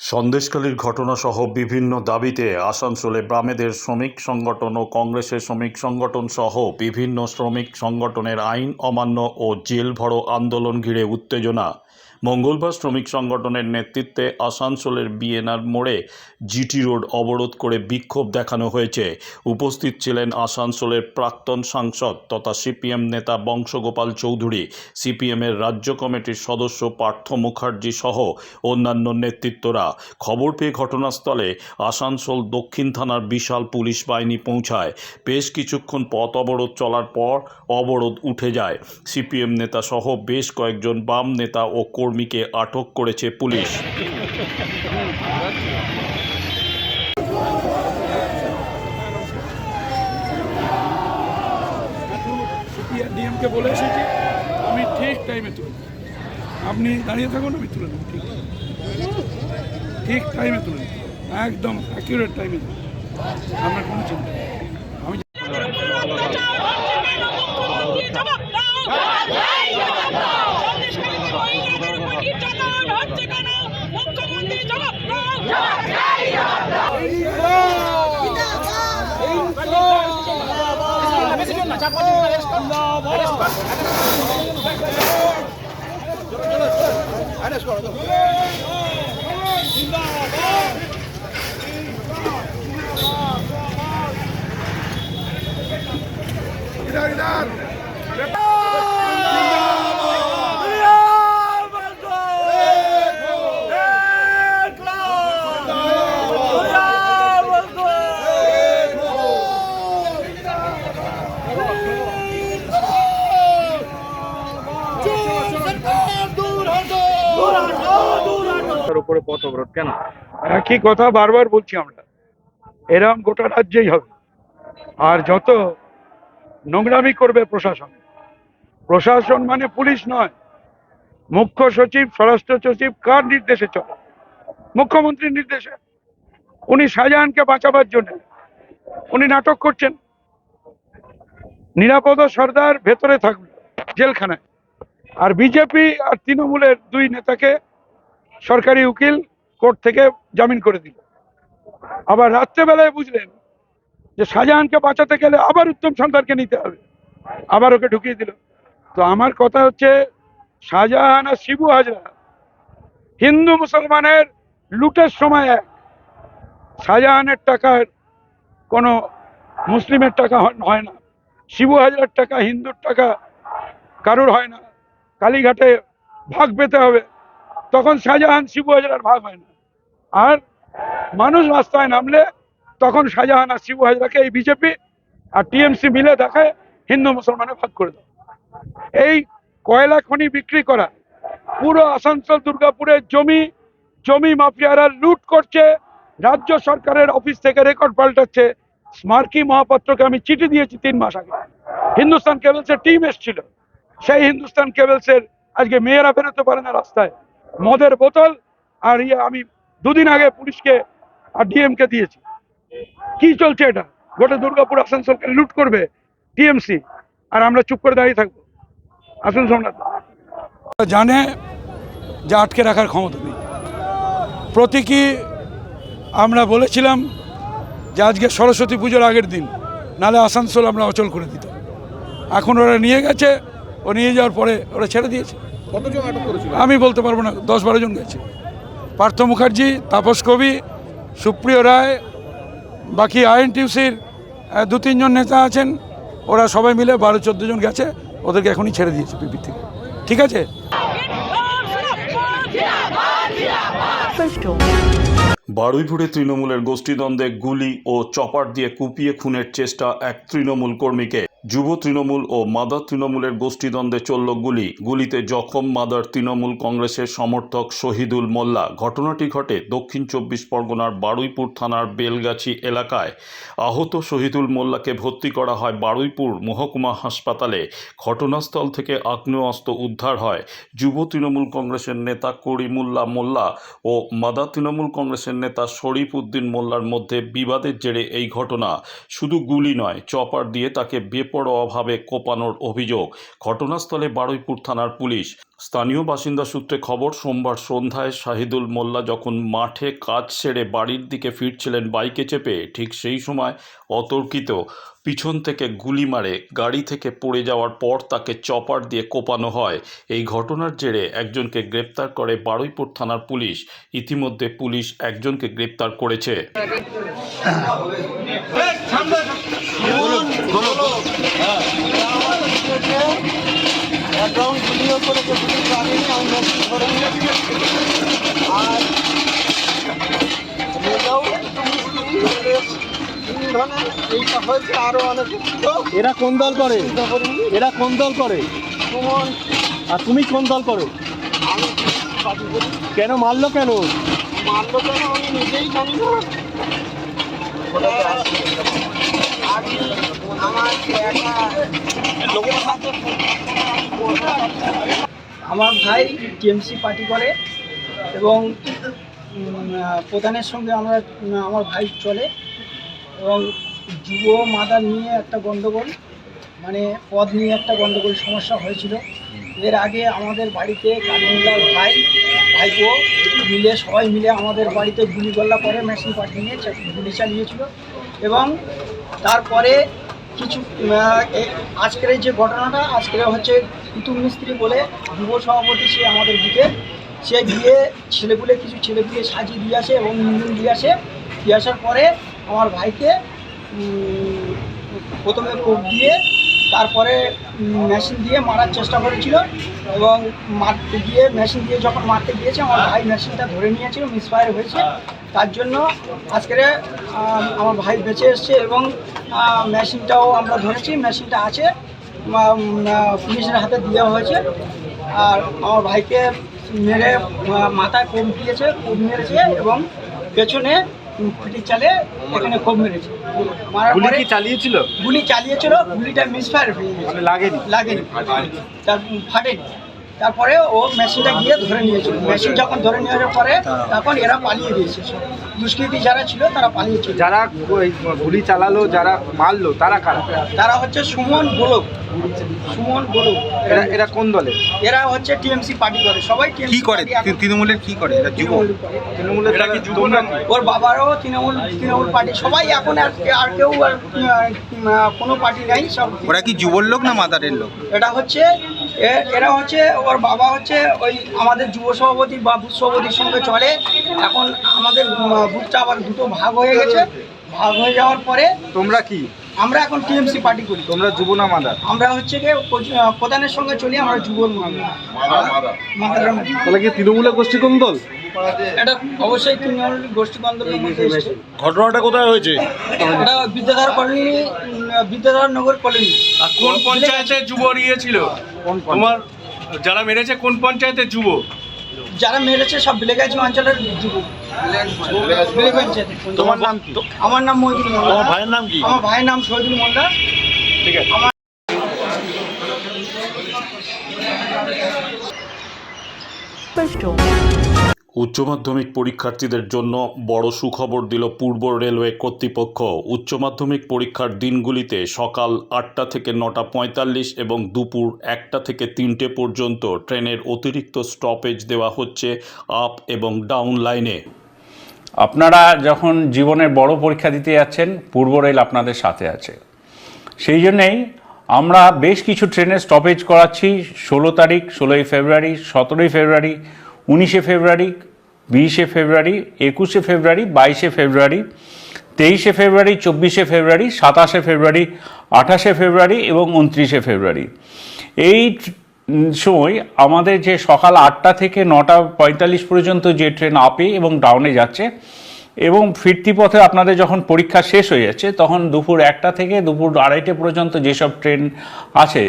সন্দেশখালীর ঘটনাসহ বিভিন্ন দাবিতে আসানসোলে বামেদের শ্রমিক সংগঠন ও কংগ্রেসের শ্রমিক সংগঠন সহ বিভিন্ন শ্রমিক সংগঠনের আইন অমান্য ও জেল ভরো আন্দোলন ঘিরে উত্তেজনা। মঙ্গলবার শ্রমিক সংগঠনের নেতৃত্বে আসানসোলের বিএনআর মোড়ে জিটি রোড অবরোধ করে বিক্ষোভ দেখানো হয়েছে। উপস্থিত ছিলেন আসানসোলের প্রাক্তন সাংসদ তথা সিপিএম নেতা বংশগোপাল চৌধুরী, সিপিএমের রাজ্য কমিটির সদস্য পার্থ মুখার্জি সহ অন্যান্য নেতৃত্বরা। খবর পেয়ে ঘটনাস্থলে আসানসোল দক্ষিণ থানার বিশাল পুলিশ বাহিনী পৌঁছায়। বেশ কিছুক্ষণ পথ অবরোধ চলার পর অবরোধ উঠে যায়। সিপিএম নেতা সহ বেশ কয়েকজন বাম নেতা ও কর্মীকে আটক করেছে পুলিশ। ডিএমকে বলে এসেছি, আমি ঠিক টাইমে তুলে আপনি দাঁড়িয়ে থাকুন, আমি তুলে দেবো, ঠিক ঠিক টাইমে তুলে একদম অ্যাকিউরেট টাইমে আপনার কোনো চিন্তা আমি মুখ্যমন্ত্রী 一万 উপরে পথ অবরোধ, কেন? একই কথা বারবার বলছি আমরা। এরম গোটা রাজ্যেই হবে। আর যত নোংরামি করবে প্রশাসন প্রশাসন মানে পুলিশ নয়, মুখ্য সচিব, স্বরাষ্ট্র সচিব, কার নির্দেশে চলে? মুখ্যমন্ত্রীর নির্দেশে। উনি শাহজাহানকে বাঁচাবার জন্য। উনি নাটক করছেন। নিরাপদ সর্দার ভেতরে থাকবে, জেলখানায়। আর বিজেপি আর তৃণমূলের দুই নেতাকে সরকারি উকিল কোর্ট থেকে জামিন করে দিল। আবার রাত্রেবেলায় বুঝলেন যে শাহজাহানকে বাঁচাতে গেলে আবার উত্তম সন্তানকে নিতে হবে। আবার ওকে ঢুকিয়ে দিল। তো আমার কথা হচ্ছে, শাহজাহান আর শিবু হাজরা হিন্দু মুসলমানের লুটের সময় এক। শাহজাহানের টাকার কোনো মুসলিমের টাকা হয়- না। শিবু হাজরার টাকা, হিন্দুর টাকা কারুর হয় না। কালীঘাটে ভাগ পেতে হবে। তখন শাহজাহান শিবু হাজরার ভাগ হয় না। আর মানুষ রাস্তায় নামলে তখন শাহজাহান আর শিবু হাজরাকে এই বিজেপি আর টিএমসি মিলে দেখায় হিন্দু মুসলমানে ভাগ করে দেয়। এই কয়লা খনি বিক্রি করা, পুরো আসানসোল দুর্গাপুরের জমি জমি মাফিয়ারা লুট করছে, রাজ্য সরকারের অফিস থেকে রেকর্ড পাল্টাচ্ছে। স্মার্কি মহাপাত্রকে আমি চিঠি দিয়েছি তিন মাস আগে। হিন্দুস্তান কেবলসের টিম এসছিল। সেই হিন্দুস্তান কেবলসের আজকে মেয়েরা বেরোতে পারে না রাস্তায়। মদের বোতল আর ইয়ে আমি দুদিন আগে পুলিশকে আর ডিএমকে দিয়েছি। কি চলছে এটা? গোটা দুর্গাপুর আসানসোলকে লুট করবে টিএমসি আর আমরা চুপ করে দাঁড়িয়ে থাকব। আসুন সোমনাথ জানে যে আটকে রাখার ক্ষমতা নেই। প্রতীকী আমরা বলেছিলাম যে আজকে সরস্বতী পুজোর আগের দিন, নালে আসানসোল আমরা অচল করে দিতাম। এখন ওরা নিয়ে গেছে, ও নিয়ে যাওয়ার পরে ওরা ছেড়ে দিয়েছে। কতজন আটক করেছিল? আমি বলতে পারব না দশ বারো জন গেছে। পার্থ মুখার্জি তাপস কবি সুপ্রিয় রায় বাকি আইএনটিউসির দু তিনজন নেতা আছেন ওরা সবাই মিলে বারো চোদ্দ জন গেছে ওদেরকে এখনই ছেড়ে দিয়েছে পিপি থেকে। ঠিক আছে? বারুইপুরে তৃণমূলের গোষ্ঠীদ্বন্দ্বে গুলি ও চপার দিয়ে কুপিয়ে খুনের চেষ্টা এক তৃণমূল কর্মীকে। যুব তৃণমূল ও মাদার তৃণমূলের গোষ্ঠীদ্বন্দ্বে চলল গুলি। গুলিতে জখম মাদার তৃণমূল কংগ্রেসের সমর্থক শহীদুল মোল্লা। ঘটনাটি ঘটে দক্ষিণ চব্বিশ পরগনার বারুইপুর থানার বেলগাছি এলাকায়। আহত শহীদুল মোল্লাকে ভর্তি করা হয় বারুইপুর মহকুমা হাসপাতালে। ঘটনাস্থল থেকে আগ্নেয়াস্ত্র উদ্ধার হয়। যুব তৃণমূল কংগ্রেসের নেতা করিমুল্লা মোল্লা ও মাদার তৃণমূল কংগ্রেসের নেতা শরীফ উদ্দিন মোল্লার মধ্যে বিবাদের জেরে এই ঘটনা। শুধু গুলি নয়, চপার দিয়ে তাকে বেপরোয়াভাবে কোপানোর অভিযোগ। ঘটনাস্থলে বারুইপুর থানার পুলিশ। স্থানীয় বাসিন্দা সূত্রে খবর, সোমবার সন্ধ্যায় শাহিদুল মোল্লা যখন মাঠে কাজ সেরে বাড়ির দিকে ফিরছিলেন বাইকে চেপে, ঠিক সেই সময় অতর্কিত পিছন থেকে গুলি মারে, গাড়ি থেকে পড়ে যাওয়ার পর তাকে চপার দিয়ে কোপানো হয়। এই ঘটনার জেরে একজনকে গ্রেপ্তার করে বারুইপুর থানার পুলিশ। ইতিমধ্যে পুলিশ একজনকে গ্রেপ্তার করেছে। আর এরা কোন দল করে? এরা কোন দল করে? আর তুমি কোন দল করো? কেন মারলো কেন? মানলো কেন আমি নিজেই জানি না আমি আমার লোকের সাথে আমার ভাই টিএমসি পার্টি করে এবং প্রধানের সঙ্গে আমরা, আমার ভাই চলে এবং যুব মাদার নিয়ে একটা গণ্ডগোল মানে পদ নিয়ে একটা গণ্ডগোল সমস্যা হয়েছিল। এর আগে আমাদের বাড়িতে কালিমুল্লার ভাই, ভাইপো মিলে, সবাই মিলে আমাদের বাড়িতে গুলিগোল্লা করে মেশিন পার্টি নিয়ে গুলি চালিয়েছিল এবং তারপরে কিছু আজকের এই যে ঘটনাটা, আজকের হচ্ছে কুতুব মিস্ত্রি বলে যুব সভাপতি সে আমাদের দিকে। সে গিয়ে ছেলেপুলে কিছু ছেলেপুলে সাজিয়ে দিয়ে আসে এবং ইঞ্জিন দিয়ে আসে। দিয়ে আসার পরে আমার ভাইকে প্রথমে কোপ দিয়ে তারপরে মেশিন দিয়ে মারার চেষ্টা করেছিল এবং মারতে গিয়ে মেশিন দিয়ে যখন মারতে গিয়েছে, আমার ভাই মেশিনটা ধরে নিয়েছিল মিসফায়ার হয়েছে। তার জন্য আজকের আমার ভাই বেঁচে এসছে এবং মেশিনটাও আমরা ধরেছি মেশিনটা আছে পুলিশের হাতে দেওয়া হয়েছে। আর আমার ভাইকে মেরে মাথায় কোপ দিয়েছে, কোপ মেরেছে এবং পেছনে পিটির চালে এখানে খুব মেরেছে। মারার গুলি পরে কি চালিয়েছিল? গুলি চালিয়েছিল গুলিটা মিসফায়ার হয়ে গেছে। মানে লাগেনি? লাগেনি। তার ফাটেনি। তারপরে ও মেশিনটা গিয়ে ধরে নিয়েছিল। মেশিন যখন ধরে নেওয়ার পরে তখন এরা পালিয়ে দিয়েছে। দুষ্কৃতী যারা ছিল তারা পালিয়েছিল যারা গুলি চালালো যারা মারলো তারা কারা? তারা হচ্ছে সুমন গোলক। সুমন গোলক। এরা এরা কোন দলে এরা হচ্ছে টিএমসি পার্টি করে। সবাই কি করে? তৃণমূলের কি করে? এরা যুব তৃণমূলের এরা কি যুব তোমরা ওর বাবারও তৃণমূল তৃণমূল পার্টি। সবাই এখন আর আর কেউ আর কোনো পার্টি নাই সব ওরা কি যুবর লোক না মাদারের লোক? এটা হচ্ছে এরা হচ্ছে ওর বাবা হচ্ছে ওই আমাদের যুব সভাপতি বা বুথ সভাপতির সঙ্গে চলে। এখন আমাদের বুথটা আবার দুটো ভাগ হয়ে গেছে। ভাগ হয়ে যাওয়ার পরে তোমরা কি? আমরা এখন টিএমসি পার্টি করি। তোমরা যুব না মাদার? আমরা হচ্ছে গিয়ে প্রধানের সঙ্গে চলি আমরা যুব। তাহলে কি তৃণমূলের গোষ্ঠী কোন দল? এটা অবশ্যই তৃণমূল গোষ্ঠী আন্দোলনের মধ্যে ঘটনাটা কোথায় হয়েছে? এটা বিদ্যাধর কলোনি বিদ্যাধর নগর কলোনি। আর কোন পঞ্চায়েতে যুব নিয়েছিল? তোমার যারা মেরেছে কোন পঞ্চায়েতে যুব যারা মেরেছে সব বিলেগাছি অঞ্চলের যুব তোমার নাম কি? আমার নাম মহিদুল মোল্লা তোমার ভাইয়ের নাম কি? আমার ভাইয়ের নাম শহীদুল মোল্লা ঠিক আছে। Special. উচ্চ মাধ্যমিক পরীক্ষার্থীদের জন্য বড় সুখবর দিল পূর্ব রেলওয়ে কর্তৃপক্ষ। উচ্চ মাধ্যমিক পরীক্ষার দিনগুলিতে সকাল আটটা থেকে নটা পঁয়তাল্লিশ এবং দুপুর একটা থেকে তিনটে পর্যন্ত ট্রেনের অতিরিক্ত স্টপেজ দেওয়া হচ্ছে আপ এবং ডাউন লাইনে আপনারা যখন জীবনের বড় পরীক্ষা দিতে যাচ্ছেন, পূর্ব রেল আপনাদের সাথে আছে। সেই জন্যেই আমরা বেশ কিছু ট্রেনের স্টপেজ করাচ্ছি। ষোলো তারিখ, ষোলোই ফেব্রুয়ারি, সতেরোই ফেব্রুয়ারি, উনিশে ফেব্রুয়ারি বিশে ফেব্রুয়ারি, একুশে ফেব্রুয়ারি, বাইশে ফেব্রুয়ারি, তেইশে ফেব্রুয়ারি, চব্বিশে ফেব্রুয়ারি, সাতাশে ফেব্রুয়ারি, আঠাশে ফেব্রুয়ারি এবং উনত্রিশে ফেব্রুয়ারি। এই সময় আমাদের যে সকাল আটটা থেকে নটা পঁয়তাল্লিশ পর্যন্ত যে ট্রেন আপে এবং ডাউনে যাচ্ছে এবং ফিরতি পথে আপনাদের যখন পরীক্ষা শেষ হয়ে যাচ্ছে, তখন দুপুর একটা থেকে দুপুর আড়াইটে পর্যন্ত যেসব ট্রেন আছে,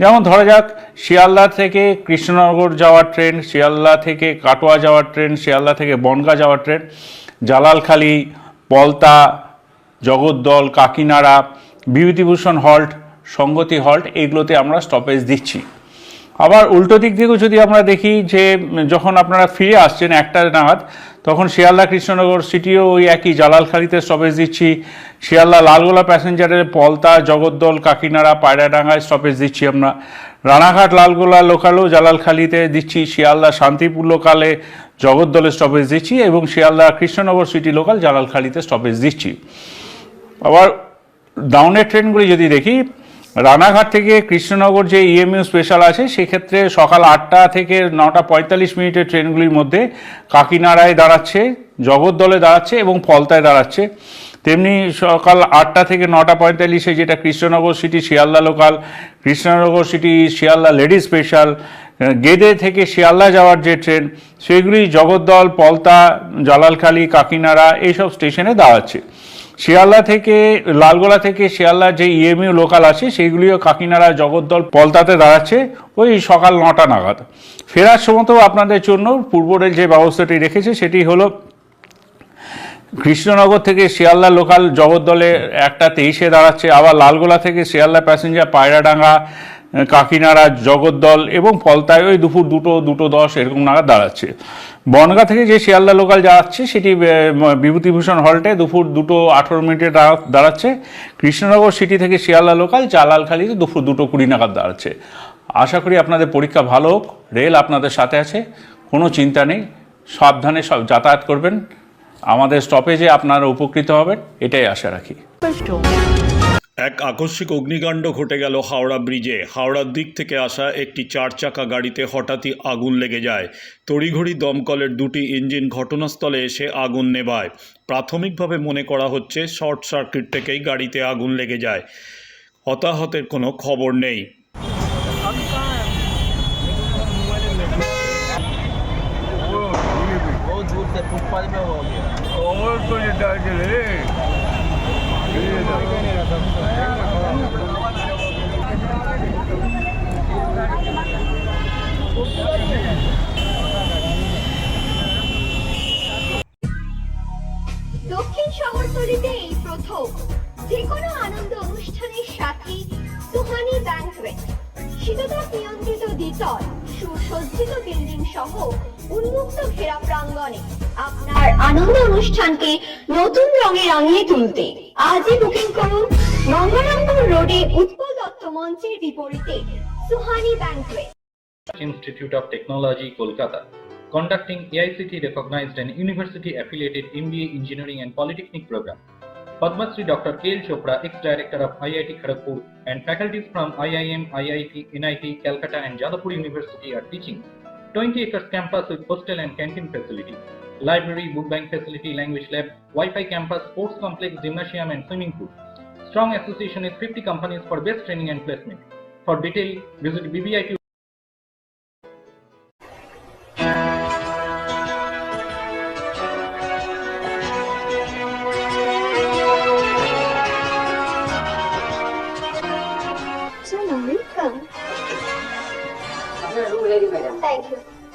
যেমন ধরা যাক, শিয়ালদা থেকে কৃষ্ণনগর যাওয়ার ট্রেন, শিয়ালদা থেকে কাটোয়া যাওয়ার ট্রেন, শিয়ালদা থেকে বনগা যাওয়ার ট্রেন, জালালখালি, পলতা, জগদ্দল, কাকিনাড়া, বিভূতিভূষণ হল্ট, সঙ্গতি হল্ট এগুলোতে আমরা স্টপেজ দিচ্ছি। আবার উল্টো দিক থেকেও যদি আমরা দেখি যে যখন আপনারা ফিরে আসছেন একটা নাগাদ, তখন শিয়ালদা কৃষ্ণনগর সিটিও ওই একই, জালালখালিতে স্টপেজ দিচ্ছি, শিয়ালদা লালগোলা প্যাসেঞ্জারের পলতা, জগদ্দল, কাকিনাড়া, পায়রাডাঙ্গায় স্টপেজ দিচ্ছি আমরা। রানাঘাট, লালগোলা লোকালও জালালখালিতে দিচ্ছি, শিয়ালদা শান্তিপুর লোকালে জগদ্দলে স্টপেজ দিচ্ছি এবং শিয়ালদা কৃষ্ণনগর সিটি লোকাল জালালখালিতে স্টপেজ দিচ্ছি। আবার ডাউনের ট্রেনগুলি যদি দেখি রানাঘাট থেকে কৃষ্ণনগর যে ইএমইউ স্পেশাল আছে, সেক্ষেত্রে সকাল আটটা থেকে নটা পঁয়তাল্লিশ মিনিটের ট্রেনগুলির মধ্যে কাকিনাড়ায় দাঁড়াচ্ছে, জগদ্দলে দাঁড়াচ্ছে এবং ফলতায় দাঁড়াচ্ছে। তেমনি সকাল আটটা থেকে নটা পঁয়তাল্লিশে যেটা Krishnanagar city Sealdah local Krishnanagar city Sealdah lady special Gede থেকে শিয়ালদা যাওয়ার যে ট্রেন, সেগুলি জগদ্দল, পলতা, জালালখালি, কাকিনাড়া, এইসব স্টেশনে দাঁড়াচ্ছে। শিয়ালদা থেকে, লালগোলা থেকে শিয়ালদার যে ইএমইউ লোকাল আছে, সেইগুলিও কাকিনাড়া জগদ্দল পলতাতে দাঁড়াচ্ছে ওই সকাল নটা নাগাদ। ফেরার সময়তেও আপনাদের জন্য পূর্ব রেল যে ব্যবস্থাটি রেখেছে, সেটি হলো কৃষ্ণনগর থেকে শিয়ালদা লোকাল জগদ্দলে একটা তেইশে দাঁড়াচ্ছে, আবার লালগোলা থেকে শিয়ালদা প্যাসেঞ্জার পায়রাডাঙ্গা কাকিনাড়া জগদ্দল এবং ফলতায় ওই দুপুর দুটো দুটো দশ এরকম নাগাদ দাঁড়াচ্ছে। বনগা থেকে যে শিয়ালদা লোকাল যাচ্ছে, সেটি বিভূতিভূষণ হল্টে দুপুর দুটো আঠেরো মিনিটে দাঁড়াচ্ছে। কৃষ্ণনগর সিটি থেকে শিয়ালদা লোকাল জালালখালিতে দুপুর দুটো কুড়ি নাগাদ দাঁড়াচ্ছে। আশা করি আপনাদের পরীক্ষা ভালো হোক, রেল আপনাদের সাথে আছে, কোনো চিন্তা নেই, সাবধানে সব যাতায়াত করবেন। আমাদের স্টপেজে আপনারা উপকৃত হবেন, এটাই আশা রাখি. এক আকস্মিক অগ্নিকাণ্ড ঘটে গেল হাওড়া ব্রিজে হাওড়ার দিক থেকে আসা একটি চার চাকা গাড়িতে হঠাৎই আগুন লেগে যায় তড়িঘড়ি দমকলের দুটি ইঞ্জিন ঘটনাস্থলে এসে আগুন নেভায় প্রাথমিকভাবে মনে করা হচ্ছে শর্ট সার্কিট থেকেই গাড়িতে আগুন লেগে যায় হতাহতের কোনো খবর নেই আপনার আনন্দ অনুষ্ঠানকে নতুন রঙে রাঙিয়ে তুলতে আজই বুকিং করুন গঙ্গারামপুর রোডে উৎপল দত্ত মঞ্চের বিপরীতে Suhani banquet Institute of Technology, Kolkata, conducting AICT recognized and university affiliated MBA Engineering and Polytechnic program. Padma Shri Dr. K. L. Chopra, ex-director of IIT Kharagpur, and faculties from IIM, IIT, NIT, Calcutta, and Jadavpur University are teaching. 20 acres campus with hostel and canteen facility, library, book bank facility, language lab, Wi-Fi campus, sports complex, gymnasium and swimming pool. Strong association is 50 companies for best training and placement. For detail, visit BBIQ. Thank you.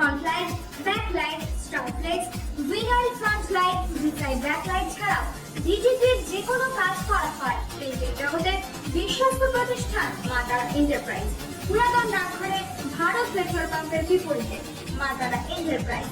front light back light star flex vinyl front light ভিসাইড back light ছাড়াও ডিজিটির যে কোনো কাজ করা হয় printing জগতের বিশ্বস্ত প্রতিষ্ঠান মাতারা এন্টারপ্রাইজ পুরাতন ডাকঘরে ভারত পেট্রোল পাম্পের বিপরীতে মাতারা এন্টারপ্রাইজ